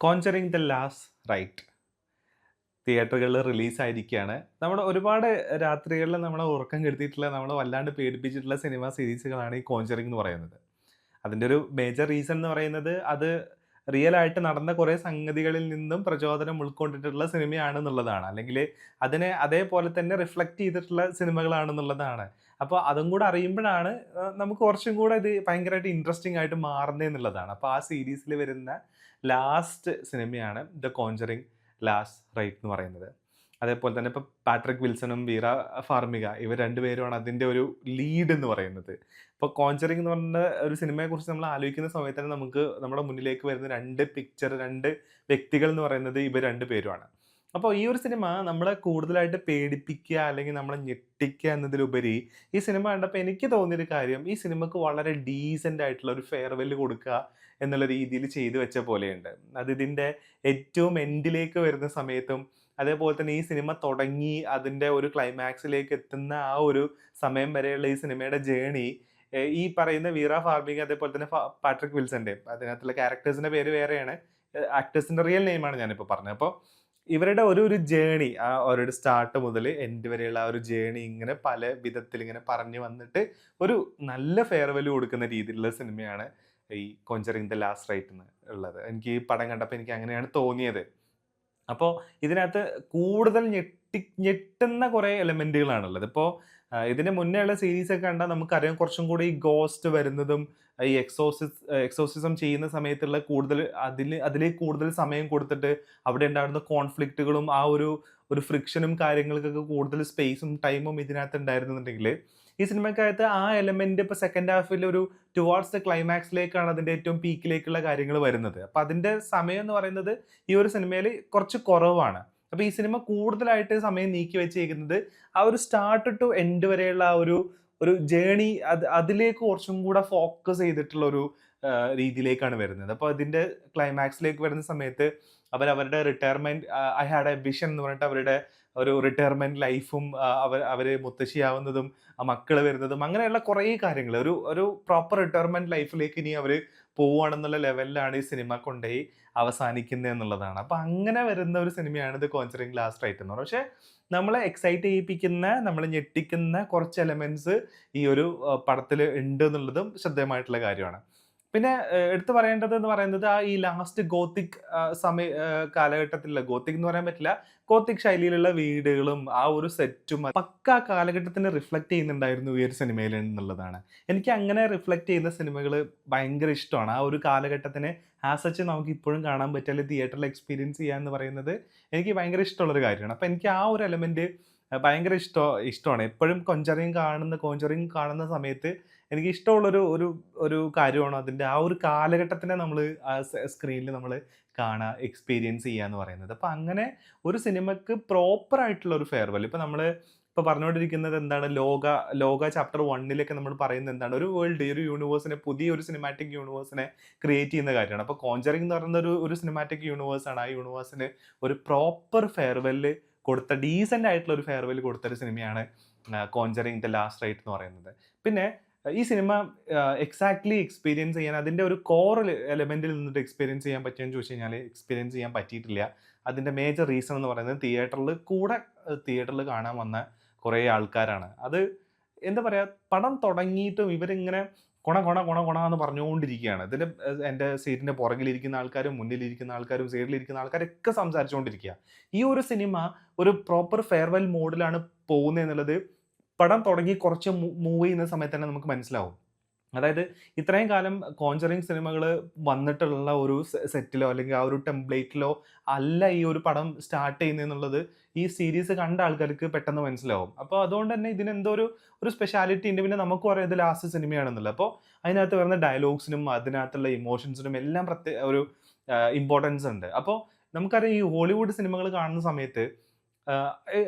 Conjuring the last right തിയേറ്ററുകളിൽ റിലീസായിരിക്കുകയാണ് നമ്മൾ ഒരുപാട് രാത്രികളിൽ നമ്മളെ ഉറക്കം കെടുത്തിയിട്ടുള്ള നമ്മളെ വല്ലാണ്ട് പേടിപ്പിച്ചിട്ടുള്ള സിനിമ സീരീസുകളാണ് ഈ കോഞ്ചറിങ് എന്ന് പറയുന്നത്. അതിന്റെ ഒരു മേജർ റീസൺ എന്ന് പറയുന്നത് അത് റിയൽ ആയിട്ട് നടന്ന കുറേ സംഗതികളിൽ നിന്നും പ്രചോദനം ഉൾക്കൊണ്ടിട്ടുള്ള സിനിമയാണ് എന്നുള്ളതാണ് അല്ലെങ്കിൽ അതിനെ അതേപോലെ തന്നെ റിഫ്ലക്റ്റ് ചെയ്തിട്ടുള്ള സിനിമകളാണെന്നുള്ളതാണ്. അപ്പോൾ അതും കൂടെ അറിയുമ്പോഴാണ് നമുക്ക് കുറച്ചും കൂടെ ഇത് ഭയങ്കരമായിട്ട് ഇൻട്രസ്റ്റിംഗ് ആയിട്ട് മാറുന്നതെന്നുള്ളതാണ് അപ്പോൾ ആ സീരീസിൽ വരുന്ന ലാസ്റ്റ് സിനിമയാണ് ദ കോഞ്ചറിങ് ലാസ്റ്റ് റൈറ്റ് എന്ന് പറയുന്നത്. അതേപോലെ തന്നെ ഇപ്പോൾ പാട്രിക് വിൽസണും വീറ ഫാർമിക ഇവർ രണ്ടുപേരുമാണ് അതിന്റെ ഒരു ലീഡ് എന്ന് പറയുന്നത്. ഇപ്പോൾ കോഞ്ചറിങ് എന്ന് പറഞ്ഞ ഒരു സിനിമയെക്കുറിച്ച് നമ്മൾ ആലോചിക്കുന്ന സമയത്ത് തന്നെ നമുക്ക് നമ്മുടെ മുന്നിലേക്ക് വരുന്ന രണ്ട് പിക്ചർ രണ്ട് വ്യക്തികൾ എന്ന് പറയുന്നത് ഇവർ രണ്ട് പേരുമാണ്. അപ്പോൾ ഈ ഒരു സിനിമ നമ്മളെ കൂടുതലായിട്ട് പേടിപ്പിക്കുക അല്ലെങ്കിൽ നമ്മളെ ഞെട്ടിക്കുക എന്നതിലുപരി ഈ സിനിമ കണ്ടപ്പോൾ എനിക്ക് തോന്നിയൊരു കാര്യം ഈ സിനിമക്ക് വളരെ ഡീസന്റ് ആയിട്ടുള്ള ഒരു ഫെയർവെൽ കൊടുക്കുക എന്നുള്ള രീതിയിൽ ചെയ്തു വെച്ച പോലെയുണ്ട്. അത് ഇതിന്റെ ഏറ്റവും എൻഡിലേക്ക് വരുന്ന സമയത്തും അതേപോലെ തന്നെ ഈ സിനിമ തുടങ്ങി അതിന്റെ ഒരു ക്ലൈമാക്സിലേക്ക് എത്തുന്ന ആ ഒരു സമയം വരെയുള്ള ഈ സിനിമയുടെ ജേണി ഈ പറയുന്ന വീറ ഫാർമിങ് അതേപോലെ തന്നെ പാട്രിക് വിൽസന്റെ അതിനകത്തുള്ള ക്യാരക്ടേഴ്സിന്റെ പേര് വേറെയാണ്. ആക്ടേഴ്സിന്റെ റിയൽ നെയിമാണ് ഞാനിപ്പോൾ പറഞ്ഞത്. അപ്പോൾ ഇവരുടെ ഒരു ഒരു ജേണി ആ അവരുടെ സ്റ്റാർട്ട് മുതൽ എൻഡ് വരെയുള്ള ആ ഒരു ജേണി ഇങ്ങനെ പല വിധത്തിൽ ഇങ്ങനെ പറഞ്ഞു വന്നിട്ട് ഒരു നല്ല ഫെയർവെൽ കൊടുക്കുന്ന രീതിയിലുള്ള സിനിമയാണ് ഈ കൊഞ്ചറിങ് ദ ലാസ്റ്റ് റൈറ്റ് എന്ന് ഉള്ളത്. എനിക്ക് ഈ പടം കണ്ടപ്പോൾ എനിക്ക് അങ്ങനെയാണ് തോന്നിയത്. അപ്പോൾ ഇതിനകത്ത് കൂടുതൽ ഞെട്ടി ഞെട്ടുന്ന കുറേ എലമെന്റുകളാണുള്ളത് ഇപ്പോൾ ഇതിന് മുന്നേ ഉള്ള സീരീസ് ഒക്കെ കണ്ടാൽ നമുക്കറിയാം കുറച്ചും കൂടി ഈ ഗോസ്റ്റ് വരുന്നതും ഈ എക്സോസിസ് എക്സോസിസം ചെയ്യുന്ന സമയത്തുള്ള കൂടുതൽ അതിൽ അതിലേക്ക് കൂടുതൽ സമയം കൊടുത്തിട്ട് അവിടെ ഉണ്ടാകുന്ന കോൺഫ്ലിക്റ്റുകളും ആ ഒരു ഒരു ഫ്രിക്ഷനും കാര്യങ്ങൾക്കൊക്കെ കൂടുതൽ സ്പേസും ടൈമും ഇതിനകത്ത് ഉണ്ടായിരുന്നുണ്ടെങ്കിൽ ഈ സിനിമക്കകത്ത് ആ എലമെന്റ് ഇപ്പോൾ സെക്കൻഡ് ഹാഫിൽ ഒരു ടുവാർഡ്സ് ദ ക്ലൈമാക്സിലേക്കാണ് അതിന്റെ ഏറ്റവും പീക്കിലേക്കുള്ള കാര്യങ്ങൾ വരുന്നത്. അപ്പം അതിന്റെ സമയം എന്ന് പറയുന്നത് ഈ ഒരു സിനിമയിൽ കുറച്ച് കുറവാണ്. അപ്പോൾ ഈ സിനിമ കൂടുതലായിട്ട് സമയം നീക്കി വെച്ചേക്കുന്നത് ആ ഒരു സ്റ്റാർട്ട് ടു എൻഡ് വരെയുള്ള ആ ഒരു ഒരു ജേണി അത് അതിലേക്ക് കുറച്ചും കൂടെ ഫോക്കസ് ചെയ്തിട്ടുള്ള ഒരു രീതിയിലേക്കാണ് വരുന്നത്. അപ്പോൾ അതിന്റെ ക്ലൈമാക്സിലേക്ക് വരുന്ന സമയത്ത് അവരുടെ retirement I had a vision എന്ന് പറഞ്ഞിട്ട് അവരുടെ ഒരു റിട്ടയർമെന്റ് ലൈഫും അവർ അവർ മുത്തശ്ശിയാവുന്നതും മക്കൾ വരുന്നതും അങ്ങനെയുള്ള കുറേ കാര്യങ്ങൾ. ഒരു ഒരു പ്രോപ്പർ റിട്ടയർമെന്റ് ലൈഫിലേക്ക് ഇനി അവർ പോവുകയാണെന്നുള്ള ലെവലിലാണ് ഈ സിനിമ കൊണ്ടുപോയി അവസാനിക്കുന്നത് എന്നുള്ളതാണ്. അപ്പൊ അങ്ങനെ വരുന്ന ഒരു സിനിമയാണ് ഇത് കോൺസറിങ് ലാസ്റ്റ് റൈറ്റ് എന്ന് പക്ഷേ നമ്മളെ എക്സൈറ്റ് ചെയ്യിപ്പിക്കുന്ന നമ്മളെ ഞെട്ടിക്കുന്ന കുറച്ച് എലമെന്റ്സ് ഈ ഒരു പടത്തിൽ ഉണ്ട് എന്നുള്ളതും ശ്രദ്ധേയമായിട്ടുള്ള കാര്യമാണ്. പിന്നെ എടുത്തു പറയേണ്ടത് എന്ന് പറയുന്നത് ആ ഈ ലാസ്റ്റ് ഗോത്തിക് സമയ കാലഘട്ടത്തിലുള്ള ഗോത്തിക് എന്ന് പറയാൻ പറ്റില്ല ഗോത്തിക് ശൈലിയിലുള്ള വീടുകളും ആ ഒരു സെറ്റും പക്ക കാലഘട്ടത്തിന് റിഫ്ലക്റ്റ് ചെയ്യുന്നുണ്ടായിരുന്നു ഈ ഒരു സിനിമയിൽ എന്നുള്ളതാണ്. എനിക്ക് അങ്ങനെ റിഫ്ലക്റ്റ് ചെയ്യുന്ന സിനിമകൾ ഭയങ്കര ഇഷ്ടമാണ്. ആ ഒരു കാലഘട്ടത്തിന് ആസ് സച്ച് നമുക്ക് ഇപ്പോഴും കാണാൻ പറ്റില്ല തിയേറ്ററിൽ എക്സ്പീരിയൻസ് ചെയ്യുക എന്ന് പറയുന്നത് എനിക്ക് ഭയങ്കര ഇഷ്ടമുള്ളൊരു കാര്യമാണ്. അപ്പോൾ എനിക്ക് ആ ഒരു എലമെന്റ് ഭയങ്കര ഇഷ്ടം ഇഷ്ടമാണ്. എപ്പോഴും കൊഞ്ചറിങ് കാണുന്ന കോഞ്ചറിങ് കാണുന്ന സമയത്ത് എനിക്ക് ഇഷ്ടമുള്ളൊരു ഒരു ഒരു കാര്യമാണ് അതിന്റെ ആ ഒരു കാലഘട്ടത്തിനെ നമ്മൾ സ്ക്രീനിൽ നമ്മൾ കാണുക എക്സ്പീരിയൻസ് ചെയ്യുക എന്ന് പറയുന്നത്. അപ്പോൾ അങ്ങനെ ഒരു സിനിമയ്ക്ക് പ്രോപ്പർ ആയിട്ടുള്ള ഒരു ഫെയർവെൽ ഇപ്പോൾ നമ്മൾ ഇപ്പോൾ പറഞ്ഞുകൊണ്ടിരിക്കുന്നത് എന്താണ് ലോക ലോക ചാപ്റ്റർ വണ്ണിലൊക്കെ നമ്മൾ പറയുന്നത് എന്താണ് ഒരു വേൾഡ് ഒരു യൂണിവേഴ്സിനെ പുതിയ ഒരു സിനിമാറ്റിക് യൂണിവേഴ്സിനെ ക്രിയേറ്റ് ചെയ്യുന്ന കാര്യമാണ്. അപ്പോൾ കോഞ്ചറിങ് എന്ന് പറയുന്ന ഒരു ഒരു സിനിമാറ്റിക് യൂണിവേഴ്സാണ് ആ യൂണിവേഴ്സിന് ഒരു പ്രോപ്പർ ഫെയർവെല്ല് കൊടുത്ത ഡീസന്റ് ആയിട്ടുള്ള ഒരു ഫെയർവെൽ കൊടുത്തൊരു സിനിമയാണ് കോഞ്ചറിങ് ദ ലാസ്റ്റ് റൈറ്റ് എന്ന് പറയുന്നത്. പിന്നെ ഈ സിനിമ എക്സാക്ട്ലി എക്സ്പീരിയൻസ് ചെയ്യാൻ അതിന്റെ ഒരു കോർ എലമെന്റിൽ നിന്നിട്ട് എക്സ്പീരിയൻസ് ചെയ്യാൻ പറ്റുമെന്ന് ചോദിച്ചു കഴിഞ്ഞാൽ എക്സ്പീരിയൻസ് ചെയ്യാൻ പറ്റിയിട്ടില്ല. അതിന്റെ മേജർ റീസൺ എന്ന് പറയുന്നത് തിയേറ്ററിൽ കൂടെ തിയേറ്ററിൽ കാണാൻ വന്ന കുറേ ആൾക്കാരാണ്. അത് എന്താ പറയുക പടം തുടങ്ങിയിട്ടും ഇവരിങ്ങനെ കൊണ കൊണ കൊണ കൊണ എന്ന് പറഞ്ഞുകൊണ്ടിരിക്കുകയാണ്. ഇതിന്റെ എന്റെ സീറ്റിന്റെ പുറകിലിരിക്കുന്ന ആൾക്കാരും മുന്നിലിരിക്കുന്ന ആൾക്കാരും സൈഡിലിരിക്കുന്ന ആൾക്കാരൊക്കെ സംസാരിച്ചുകൊണ്ടിരിക്കുക ഈ ഒരു സിനിമ ഒരു പ്രോപ്പർ ഫെയർവെൽ മോഡിലാണ് പോകുന്നത് എന്നുള്ളത് പടം തുടങ്ങി കുറച്ച് മൂവ് ചെയ്യുന്ന സമയത്ത് തന്നെ നമുക്ക് മനസ്സിലാവും. അതായത് ഇത്രയും കാലം കോഞ്ചറിങ് സിനിമകൾ വന്നിട്ടുള്ള ഒരു സെറ്റിലോ അല്ലെങ്കിൽ ആ ഒരു ടെംപ്ലേറ്റിലോ അല്ല ഈ ഒരു പടം സ്റ്റാർട്ട് ചെയ്യുന്നതെന്നുള്ളത് ഈ സീരീസ് കണ്ട ആൾക്കാർക്ക് പെട്ടെന്ന് മനസ്സിലാവും. അപ്പോൾ അതുകൊണ്ട് തന്നെ ഇതിനെന്തോ ഒരു ഒരു സ്പെഷ്യാലിറ്റി ഉണ്ട്. പിന്നെ നമുക്ക് പറയാം ഇത് ലാസ്റ്റ് സിനിമയാണെന്നുള്ളത്. അപ്പോൾ അതിനകത്ത് വരുന്ന ഡയലോഗ്സിനും അതിനകത്തുള്ള ഇമോഷൻസിനും എല്ലാം പ്രത്യേക ഒരു ഇമ്പോർട്ടൻസ് ഉണ്ട്. അപ്പോൾ നമുക്കറിയാം ഈ ഹോളിവുഡ് സിനിമകൾ കാണുന്ന സമയത്ത്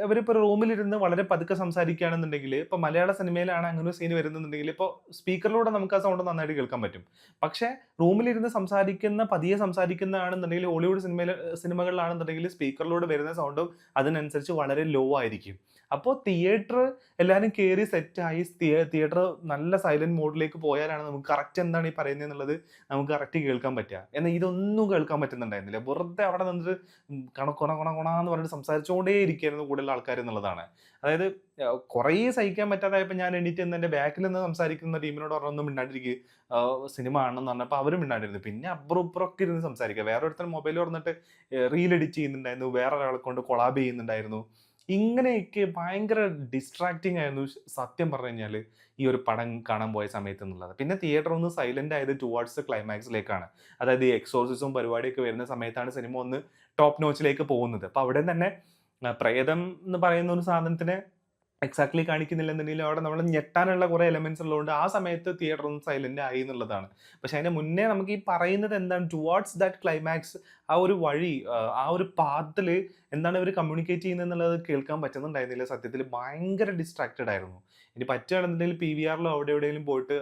അവരിപ്പോൾ റൂമിലിരുന്ന് വളരെ പതുക്കെ സംസാരിക്കുകയാണെന്നുണ്ടെങ്കിൽ ഇപ്പോൾ മലയാള സിനിമയിലാണ് അങ്ങനെ ഒരു സീൻ വരുന്നുണ്ടെങ്കിൽ ഇപ്പോൾ സ്പീക്കറിലൂടെ നമുക്ക് ആ സൗണ്ട് നന്നായിട്ട് കേൾക്കാൻ പറ്റും. പക്ഷേ റൂമിലിരുന്ന് സംസാരിക്കുന്ന പതിയെ സംസാരിക്കുന്നതാണെന്നുണ്ടെങ്കിൽ ഹോളിവുഡ് സിനിമയിൽ സിനിമകളിലാണെന്നുണ്ടെങ്കിൽ സ്പീക്കറിലൂടെ വരുന്ന സൗണ്ടും അതിനനുസരിച്ച് വളരെ ലോ ആയിരിക്കും. അപ്പോൾ തിയേറ്റർ എല്ലാവരും കയറി സെറ്റായി തിയേറ്റർ നല്ല സൈലന്റ് മോഡിലേക്ക് പോയാലാണ് നമുക്ക് കറക്റ്റ് എന്താണ് ഈ പറയുന്നത് എന്നുള്ളത് നമുക്ക് കറക്റ്റ് കേൾക്കാൻ പറ്റുക. എന്നാൽ ഇതൊന്നും കേൾക്കാൻ പറ്റുന്നുണ്ടായിരുന്നില്ല. വെറുതെ അവിടെ നിന്നിട്ട് കണ കൊണ കൊണ കൊണ എന്ന് പറഞ്ഞിട്ട് സംസാരിച്ചുകൊണ്ടേ ഇരിക്കുകയായിരുന്നു കൂടുതൽ ആൾക്കാർ എന്നുള്ളതാണ്. അതായത് കുറേ സഹിക്കാൻ പറ്റാതായപ്പോൾ ഞാൻ എണീറ്റ് നിന്ന് എന്റെ ബാക്കിൽ നിന്ന് സംസാരിക്കുന്ന ടീമിനോട് പറഞ്ഞൊന്നും മിണ്ടാണ്ടിരിക്കുക സിനിമ ആണെന്ന് പറഞ്ഞപ്പോൾ അവരും മിണ്ടാണ്ടിരുന്നു. പിന്നെ അപ്പുറം ഇപ്പുറമൊക്കെ ഇരുന്ന് സംസാരിക്കുക. വേറെ ഒരുത്തൻ മൊബൈൽ തുറന്നിട്ട് റീൽ എഡിറ്റ് ചെയ്യുന്നുണ്ടായിരുന്നു. വേറെ ഒരാളെ കൊണ്ട് കൊളാബ് ചെയ്യുന്നുണ്ടായിരുന്നു. ഇങ്ങനെയൊക്കെ ഭയങ്കര ഡിസ്ട്രാക്റ്റിംഗ് ആയിരുന്നു സത്യം പറഞ്ഞു കഴിഞ്ഞാൽ ഈ ഒരു പടം കാണാൻ പോയ സമയത്ത് എന്നുള്ളത്. പിന്നെ തിയേറ്റർ ഒന്ന് സൈലന്റ് ആയത് ടുവാർഡ്സ് ക്ലൈമാക്സിലേക്കാണ് അതായത് ഈ എക്സോസിസും പരിപാടിയൊക്കെ വരുന്ന സമയത്താണ് സിനിമ ഒന്ന് ടോപ്പ് നോച്ചിലേക്ക് പോകുന്നത്. അപ്പോൾ അവിടെ തന്നെ പ്രേതം എന്ന് പറയുന്ന ഒരു സാധനത്തിനെ എക്സാക്ട്ലി കാണിക്കുന്നില്ലെന്നുണ്ടെങ്കിൽ അവിടെ നമ്മൾ ഞെട്ടാനുള്ള കുറേ എലമെന്റ്സ് ഉള്ളതുകൊണ്ട് ആ സമയത്ത് തിയേറ്റർ സൈലന്റ് ആയി എന്നുള്ളതാണ്. പക്ഷെ അതിന് മുന്നേ നമുക്ക് ഈ പറയുന്നത് എന്താണ്? ടുവാർഡ്സ് ദാറ്റ് ക്ലൈമാക്സ് ആ ഒരു വഴി ആ, ഒരു പാത്തിൽ എന്താണ് ഇവർ കമ്മ്യൂണിക്കേറ്റ് ചെയ്യുന്നത് എന്നുള്ളത് കേൾക്കാൻ പറ്റുന്നുണ്ടായിരുന്നില്ല. സത്യത്തിൽ ഭയങ്കര ഡിസ്ട്രാക്റ്റഡ് ആയിരുന്നു. ഇനി പറ്റുകയാണെന്നുണ്ടെങ്കിൽ പി വി ആറിലോ അവിടെ എവിടെയെങ്കിലും പോയിട്ട്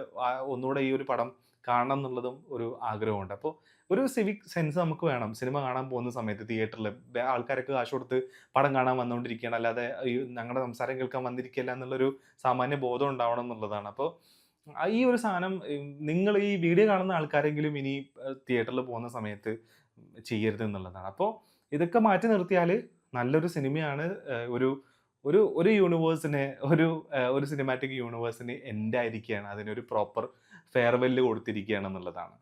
ഒന്നുകൂടെ ഈ ഒരു പടം കാണണം എന്നുള്ളതും ഒരു ആഗ്രഹമുണ്ട്. അപ്പോൾ ഒരു സിവിക് സെൻസ് നമുക്ക് വേണം. സിനിമ കാണാൻ പോകുന്ന സമയത്ത് തിയേറ്ററിൽ ആൾക്കാരൊക്കെ കാശ് കൊടുത്ത് പടം കാണാൻ വന്നുകൊണ്ടിരിക്കുകയാണ് അല്ലാതെ ഞങ്ങളുടെ സംസാരം കേൾക്കാൻ വന്നിരിക്കില്ല എന്നുള്ളൊരു സാമാന്യ ബോധം ഉണ്ടാവണം എന്നുള്ളതാണ്. അപ്പോൾ ഈ ഒരു സാധനം നിങ്ങൾ ഈ വീഡിയോ കാണുന്ന ആൾക്കാരെങ്കിലും ഇനി തിയേറ്ററിൽ പോകുന്ന സമയത്ത് ചെയ്യരുത് എന്നുള്ളതാണ്. അപ്പോൾ ഇതൊക്കെ മാറ്റി നിർത്തിയാൽ നല്ലൊരു സിനിമയാണ്. ഒരു ഒരു ഒരു യൂണിവേഴ്സിനെ ഒരു ഒരു സിനിമാറ്റിക് യൂണിവേഴ്സിന് എൻഡായിരിക്കുകയാണ് അതിനൊരു പ്രോപ്പർ ഫെയർവെല്ല് കൊടുത്തിരിക്കുകയാണ് എന്നുള്ളതാണ്